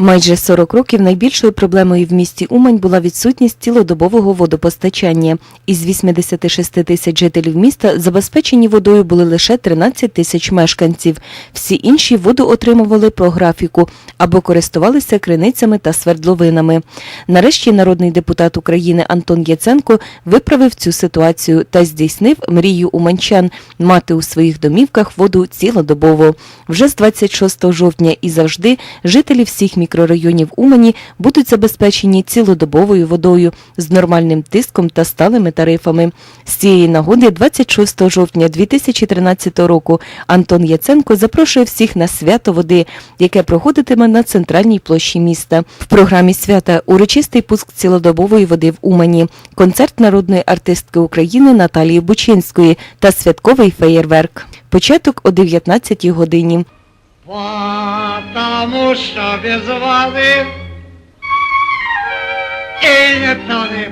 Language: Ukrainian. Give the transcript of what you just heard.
Майже 40 років найбільшою проблемою в місті Умань була відсутність цілодобового водопостачання. Із 86 тисяч жителів міста забезпечені водою були лише 13 тисяч мешканців. Всі інші воду отримували по графіку або користувалися криницями та свердловинами. Нарешті народний депутат України Антон Яценко виправив цю ситуацію та здійснив мрію уманчан мати у своїх домівках воду цілодобово. Вже з 26 жовтня і завжди жителі всіх мікрорайонів Умані будуть забезпечені цілодобовою водою з нормальним тиском та сталими тарифами. З цієї нагоди 26 жовтня 2013 року Антон Яценко запрошує всіх на свято води, яке проходитиме на центральній площі міста. В програмі свята урочистий пуск цілодобової води в Умані, концерт народної артистки України Наталії Бучинської та святковий феєрверк. Початок о 19 годині. Потому що без води і не тони.